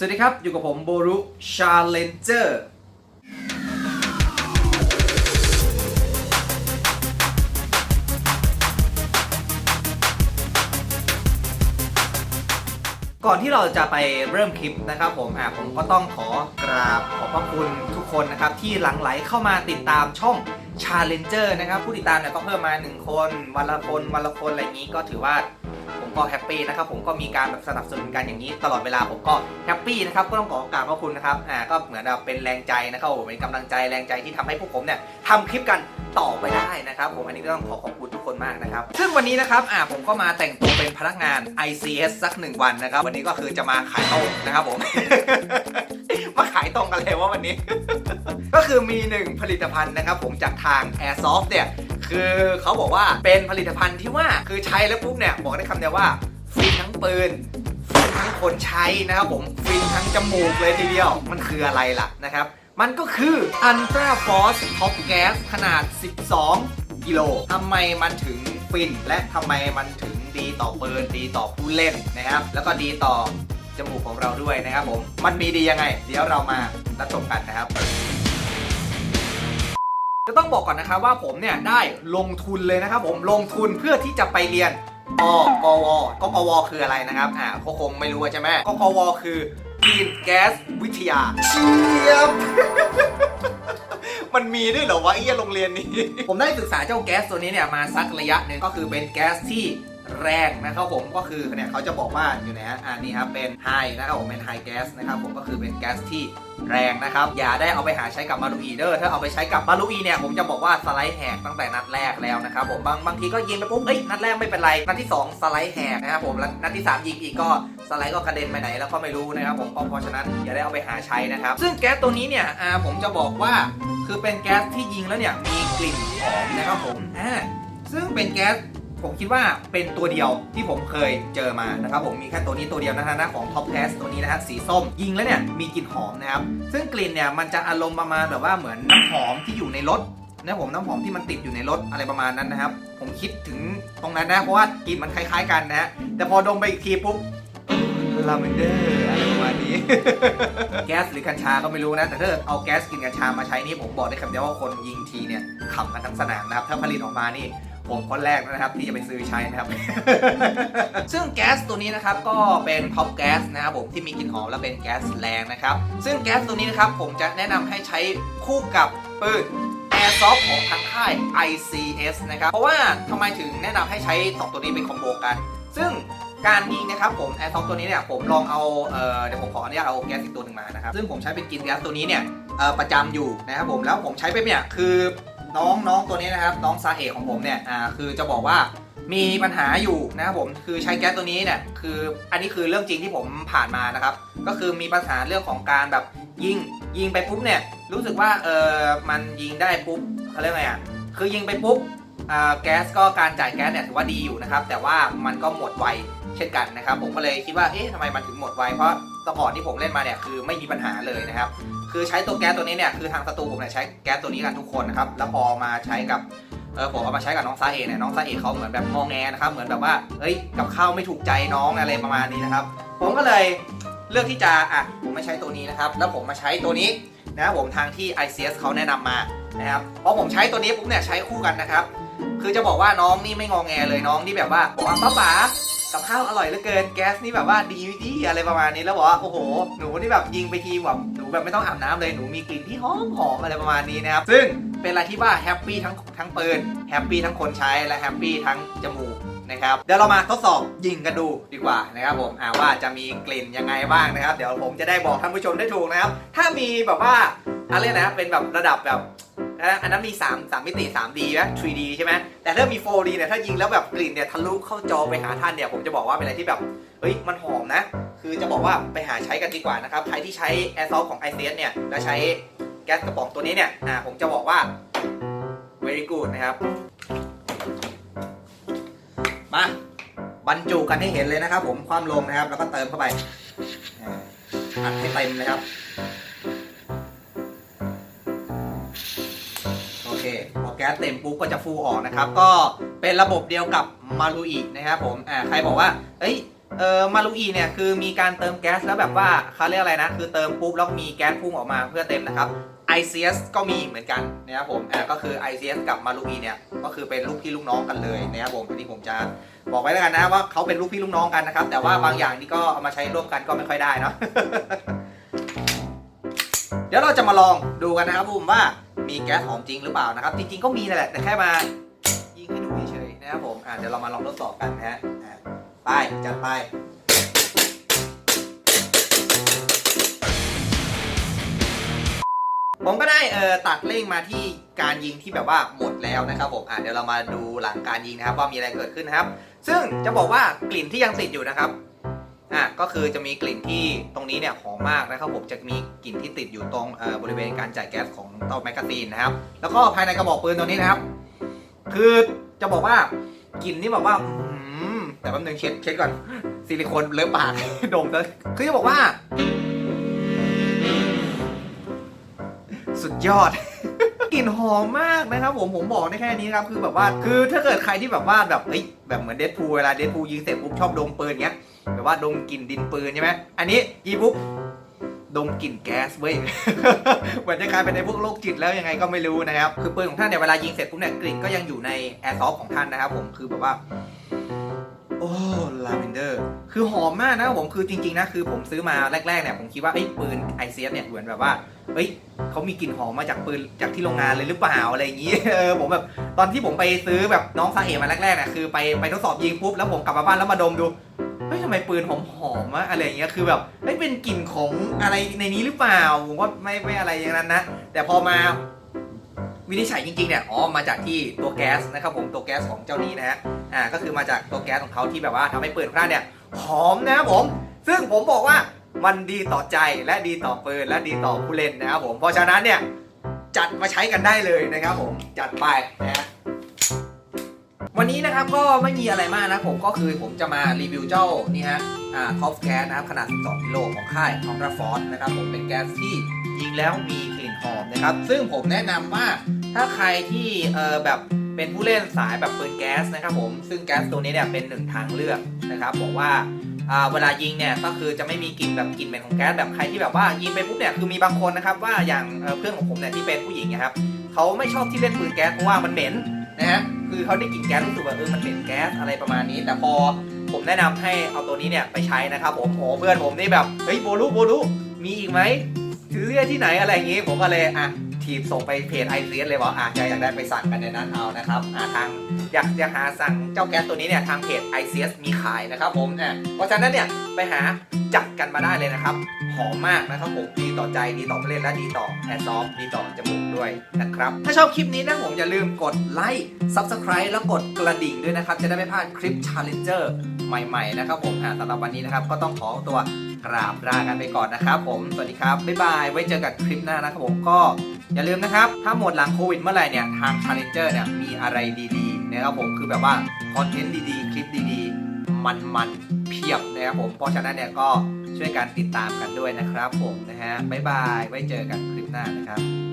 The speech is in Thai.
สวัสดีครับ อยู่กับผมโบรุชาเลนเจอร์ก่อนที่เราจะไปเริ่มคลิปนะครับผมอะผมก็ต้องขอกราบขอบพระคุณทุกคนนะครับ ที่หลั่งไหลเข้ามาติดตามช่อง Challenger นะครับ ผู้ติดตามเนี่ยก็เพิ่มมา 1 คน วันละคน วันละคน อะไรอย่างนี้ก็ถือว่า ก็แฮปปี้นะครับผมก็มีการแบบสนับสนุนกันอย่างนี้ตลอดเวลาผมก็แฮปปี้นะครับก็ต้องขอกราบขอบคุณนะครับอ่าก็เหมือนแบบเป็นแรงใจนะครับผมเป็นกำลังใจแรงใจที่ทำให้พวกผมเนี่ยทำคลิปกันต่อไปได้นะครับผมอันนี้ก็ต้องขอขอบคุณทุกคนมากนะครับซึ่งวันนี้นะครับอ่าผมก็มาแต่งตัวเป็นพนักงาน ICS สักหนึ่งวันนะครับ วันนี้ก็คือจะมาขายตรงนะครับผมมาขายตรงกันเลยว่าวันนี้ ก็คือมีหนึ่งผลิตภัณฑ์นะครับผมจากทาง Airsoft เนี่ย คือเขาบอกว่าเป็นผลิตภัณฑ์ที่ว่าคือใช้แล้วปุ๊บเนี่ยบอกได้คำเดียวว่าฟินทั้งปืนฟินทั้งคนใช้นะครับผมฟินทั้งจมูกเลยทีเดียวมันคืออะไรล่ะนะครับ มันก็คือ Ultra Force Top Gas ขนาด 12 กิโลทำไมมันถึงฟินและทำไมมันถึงดีต่อปืนดีต่อผู้เล่นนะครับ แล้วก็ดีต่อจมูกของเราด้วยนะครับผม มันมีดียังไง เดี๋ยวเรามารับชมกันนะครับ จะต้องบอกก่อนนะครับว่าผมเนี่ยได้ลงทุนเลยนะครับผมลงทุนเพื่อที่จะไปเรียนกกวกกวคืออะไรนะครับอ่าก็คงไม่รู้ใช่ไหมกกวคือกินแก๊สวิทยาเชียบมันมีด้วยเหรอวะไอ้โรงเรียนนี้ ผมได้ศึกษาเจ้าแก๊สตัวนี้เนี่ยมาสักระยะหนึ่งก็คือเป็นแก๊สที่ แรงนะครับผมก็คือเนี่ยเขาจะบอกว่าอยู่ไหนฮะอ่านี่ครับเป็นไฮนะครับผมเป็นไฮแก๊สนะครับผมก็คือเป็นแก๊สที่แรงนะครับ อย่าได้เอาไปหาใช้กับมารูอีเดอร์ถ้าเอาไปใช้กับมารูอีเนี่ยผมจะบอกว่าสไลด์แหกตั้งแต่นัดแรกแล้วนะครับผมบางบางทีก็ยิงไปปุ๊บเอ้ยนัดแรกไม่เป็นไร นัดที่สองสไลด์แหกนะครับผมแล้วนัดที่สามยิงอีกก็สไลด์ก็กระเด็นไปไหนแล้วก็ไม่รู้นะครับผมเพราะฉะนั้นอย่าได้เอาไปหาใช้นะครับ ซึ่งแก๊สตัวนี้เนี่ยอ่าผมจะบอกว่าคือเป็นแก๊สที่ยิงแล้วเนี่ยมีกลิ่นหอมนะครับผมอ่าซึ่งเป็นแก๊ส ผมคิดว่าเป็นตัวเดียวที่ผมเคยเจอมานะครับผมมีแค่ตัวนี้ตัวเดียวนะฮะหน้าของ Top Gas ตัวนี้นะฮะสีส้มยิงแล้วเนี่ยมีกลิ่นหอมนะครับซึ่งกลิ่นเนี่ยมันจะอารมณ์ประมาณแบบว่าเหมือนน้ำหอมที่อยู่ในรถนะผมน้ำหอมที่มันติดอยู่ในรถอะไรประมาณนั้นนะครับ ผมคิดถึงตรงนั้นนะเพราะว่ากลิ่นมันคล้าย ๆ กันนะฮะแต่พอดมไปอีกทีปุ๊บลาเวนเดอร์อะไรประมาณนี้ แก๊สหรือกัญชาก็ไม่รู้นะ แต่ถ้าเอาแก๊สกลินกัญชามาใช้นี่ผมบอกได้คำเดียวว่าคนยิงทีเนี่ยขำกันทั้งสนามนะครับ ถ้าผลิตออกมานี่ ผมคนแรกนะครับที่จะไปซื้อใช้นะครับ ซึ่งแก๊สตัวนี้นะครับก็เป็นท็อปแก๊สนะครับผมที่มีกลิ่นหอมและเป็นแก๊สแรงนะครับ ซึ่งแก๊สตัวนี้นะครับผมจะแนะนำให้ใช้คู่กับปืน Airsoft ของทางค่าย ICS นะครับ เพราะว่าทำไมถึงแนะนำให้ใช้ 2 ตัวนี้เป็นคอมโบกัน ซึ่งการยิงนะครับผม Airsoft ตัวนี้เนี่ยผมลองเอาเออเดี๋ยวผมขออนุญาตเอาแก๊สอีกตัวหนึ่งมานะครับ ซึ่งผมใช้เป็นกินแก๊สตัวนี้เนี่ยประจำอยู่นะครับผมแล้วผมใช้ไปเนี่ยคือ น้องน้องตัวนี้นะครับ น้องซาเอกของผมเนี่ยอ่าคือจะบอกว่ามีปัญหาอยู่นะครับผมคือใช้แก๊สตัวนี้เนี่ยคืออันนี้คือเรื่องจริงที่ผมผ่านมานะครับ ก็คือมีปัญหาเรื่องของการแบบยิงยิงไปปุ๊บเนี่ยรู้สึกว่าเออมันยิงได้ปุ๊บเขาเรียกไงอะคือยิงไปปุ๊บอ่าแก๊สก็การจ่ายแก๊สเนี่ยถือว่าดีอยู่นะครับ แต่ว่ามันก็หมดไวเช่นกันนะครับ ผมก็เลยคิดว่าเอ๊ะทำไมมันถึงหมดไวเพราะต่ก่อนที่ผมเล่นมาเนี่ยคือไม่มีปัญหาเลยนะครับ คือใช้ตัวแก๊สตัวนี้เนี่ยคือทางศัตรูผมเนี่ยใช้แก๊สตัวนี้กันทุกคนนะครับแล้วพอมาใช้กับเออผมเอามาใช้กับน้องซาเอเนี่ยน้องซาเอเขาเหมือนแบบงอแงนะครับเหมือนแบบว่าเอ้ยกับข้าวไม่ถูกใจน้องอะไรประมาณนี้นะครับ ผมก็เลยเลือกที่จะอะผมไม่ใช้ตัวนี้นะครับ แล้วผมมาใช้ตัวนี้นะครับผมทางที่ ICS เขาแนะนำมานะครับพอผมใช้ตัวนี้ปุ๊บเนี่ยใช้คู่กันนะครับ คือจะบอกว่าน้องนี่ไม่งอแงเลยน้องนี่แบบว่าบอกว่าป้าป๋า กับข้าวอร่อยเหลือเกินแก๊สนี่แบบว่าดีดีอะไรประมาณนี้แล้วบอกว่าโอ้โห หนูนี่แบบยิงไปทีแบบหนูแบบไม่ต้องอาบน้ำเลยหนูมีกลิ่นที่หอมหอมอะไรประมาณนี้นะครับซึ่งเป็นอะไรที่ว่าแฮปปี้ทั้งทั้งปืนแฮปปี้ทั้งคนใช้และแฮปปี้ทั้งจมูกนะครับเดี๋ยวเรามาทดสอบยิงกันดูดีกว่านะครับผมอ่าว่าจะมีกลิ่นยังไงบ้างนะครับ เดี๋ยวผมจะได้บอกท่านผู้ชมได้ถูกนะครับ ถ้ามีแบบว่าอะไรนะเป็นแบบระดับแบบ อันนั้นมี 3 3 มิติ 3D นะ 3D ใช่ไหมแต่ถ้ามี 4D เนี่ยถ้ายิงแล้วแบบกลิ่นเนี่ยทะลุเข้าจอไปหาท่านเนี่ยผมจะบอกว่าเป็นอะไรที่แบบเฮ้ยมันหอมนะ คือจะบอกว่าไปหาใช้กันดีกว่านะครับ ใครที่ใช้ Airsoft ของ i c s เนี่ยแล้วใช้แก๊สกระป๋องตัวนี้เนี่ยอ่าผมจะบอกว่า very good นะครับ มาบรรจุกันให้เห็นเลยนะครับ ผมความลงนะครับ แล้วก็เติมเข้าไปอัดให้เต็มเลยครับ สเต็มปุ๊บก็จะฟูออกนะครับ ก็เป็นระบบเดียวกับมารูอีนะครับผมอ่าใครบอกว่าเอ้ยเออมารุอีเนี่ยคือมีการเติมแก๊สแล้วแบบว่าเขาเรียกอะไรนะ คือเติมปุ๊บแล้วมีแก๊สพุ่งออกมาเพื่อเต็มนะครับ ICS ก็มีเหมือนกันนะครับผมอ่าก็คือ ICS กับมารุอีเนี่ยก็คือเป็นลูกพี่ลูกน้องกันเลยนะครับผมอันนี้ผมจะบอกไว้แล้วกันนะว่าเขาเป็นลูกพี่ลูกน้องกันนะครับ แต่ว่าบางอย่างนี่ก็เอามาใช้ร่วมกันก็ไม่ค่อยได้เนาะ เดี๋ยวเราจะมาลองดูกันนะครับผมว่ามีแก๊สหอมจริงหรือเปล่านะครับ จริง ๆ ก็มีนั่นแหละแต่แค่มายิงให้ดูเฉยๆนะครับผมอ่าเดี๋ยวเรามาลองทดสอบกันนะฮะอ่าไปจัดไป ผมก็ได้เอ่อตัดเร่งมาที่การยิงที่แบบว่าหมดแล้วนะครับผมอ่าเดี๋ยวเรามาดูหลังการยิงนะครับว่ามีอะไรเกิดขึ้นนะครับ ซึ่งจะบอกว่ากลิ่นที่ยังติดอยู่นะครับ อะก็คือจะมีกลิ่นที่ตรงนี้เนี่ยหอมมากนะครับผมจะมีกลิ่นที่ติดอยู่ตรงบริเวณการจ่ายแก๊สของเตาแมกกาซีนนะครับ แล้วก็ภายในกระบอกปืนตัวนี้นะครับ คือจะบอกว่ากลิ่นนี่แบบว่าแต่แป๊บนึงเช็ดเช็ดก่อนซิลิโคนเลอะปากดมเลยคือจะบอกว่า สุดยอดกลิ่นหอมมากนะครับผมผมบอกได้แค่นี้ครับคือแบบว่า คือถ้าเกิดใครที่แบบว่าแบบเอ้ยแบบเหมือนเดดพูเวลาเดดพูยิงเสร็จปุ๊บชอบดมปืนเงี้ย แบบว่าดมกลิ่นดินปืนใช่ไหมอันนี้ยิงปุ๊บดมกลิ่นแก๊สเว้ย เหมือนจะกลายเป็นในพวกโรคจิตแล้วยังไงก็ไม่รู้นะครับ คือปืนของท่านเนี่ยเวลายิงเสร็จปุ๊บเนี่ยกลิ่นก็ยังอยู่ในแอร์ซอฟของท่านนะครับผม คือแบบว่า โอ้ลาเวนเดอร์ คือหอมมากนะผม คือจริงๆนะ คือผมซื้อมาแรกๆเนี่ยผมคิดว่าไอ้ปืนไอเซียเนี่ยเหมือนแบบว่าเอ้ยเขามีกลิ่นหอมมาจากปืนจากที่โรงงานเลยหรือเปล่าอะไรอย่างนี้ เออผมแบบตอนที่ผมไปซื้อแบบน้องซาเอมาแรกๆเนี่ยคือไปไปทดสอบยิงปุ๊บแล้วผมกลับมาบ้านแล้วมาดมดู เฮ้ยทำไมปืนหอมหอมๆอะอะไรอย่างเงี้ยคือแบบเฮ้ยเป็นกลิ่นของอะไรในนี้หรือเปล่าผมว่าไม่ไม่อะไรอย่างนั้นนะแต่พอมาวินิจฉัยจริงๆเนี่ยอ๋อมาจากที่ตัวแก๊สนะครับผมตัวแก๊สของเจ้านี้นะฮะอ่าก็คือมาจากตัวแก๊สของเขาที่แบบว่าทำให้ปืนของท่านเนี่ยหอมนะครับผม ซึ่งผมบอกว่ามันดีต่อใจและดีต่อปืนและดีต่อผู้เล่นนะครับผมเพราะฉะนั้นเนี่ยจัดมาใช้กันได้เลยนะครับผมจัดไปนะฮะ วันนี้นะครับก็ไม่มีอะไรมากนะผมก็คือผมจะมารีวิวเจ้านี่ฮะอ่าท็อปแก๊สนะครับขนาด 12กิโลของค่ายของราฟอร์นะครับผมเป็นแก๊สที่ยิงแล้วมีกลิ่นหอมนะครับ ซึ่งผมแนะนำว่าถ้าใครที่เออแบบเป็นผู้เล่นสายแบบปืนแก๊สนะครับผมซึ่งแก๊สตัวนี้เนี่ยเป็นหนึ่งทางเลือกนะครับบอกว่าอ่าเวลายิงเนี่ยก็คือจะไม่มีกลิ่นแบบกลิ่นเหม็นของแก๊สแบบใครที่แบบว่ายิงไปปุ๊บเนี่ยคือมีบางคนนะครับว่าอย่างเอ่อเพื่อนของผมเนี่ยที่เป็นผู้หญิงนะครับเขาไม่ชอบที่เล่นปืนแก๊สเพราะว่ามันเหม็นนะฮะ คือเขาได้กลิ่นแก๊สรู้สึกว่าเออมันเหม็นแก๊สอะไรประมาณนี้ แต่พอผมแนะนำให้เอาตัวนี้เนี่ยไปใช้นะครับผมโอ้เพื่อนผมนี่แบบเฮ้ยโบลูโบลูมีอีกไหมซื้อเสื้อที่ไหนอะไรอย่างงี้ผมก็เลยอะทีมส่งไปเพจไอเซียเลยว่าอะใครอยากได้ไปสั่งกันในนั้นเอานะครับอะทาง อยากจะหาสั่งเจ้าแก๊สตัวนี้เนี่ยทางเพจ i c s มีขายนะครับผมเนี่ยเพราะฉะนั้นเนี่ยไปหาจัดกันมาได้เลยนะครับ หอมมากนะครับผมดีต่อใจดีต่อผู้เล่นและดีต่อแอร์ซอฟดีต่อจมูกด้วยนะครับ ถ้าชอบคลิปนี้นะผมอย่าลืมกดไลค์ Subscribe แล้วกดกระดิ่งด้วยนะครับ จะได้ไม่พลาดคลิป Challenger ใหม่ๆนะครับผมสำหรับวันนี้นะครับก็ต้องขอตัวกราบลากันไปก่อนนะครับผม สวัสดีครับ บ๊ายบาย ไว้เจอกันคลิปหน้านะครับผมก็อย่าลืมนะครับ ถ้าหมดหลังโควิดเมื่อไหร่เนี่ย ทาง Challenger เนี่ยมีอะไรดีๆ นะครับผมคือแบบว่าคอนเทนต์ดีๆ คลิปดีๆ มันๆเพียบนะครับผมเพราะฉะนั้นเนี่ยก็ช่วยกันติดตามกันด้วยนะครับผมนะฮะบ๊ายบายไว้เจอกันคลิปหน้านะครับ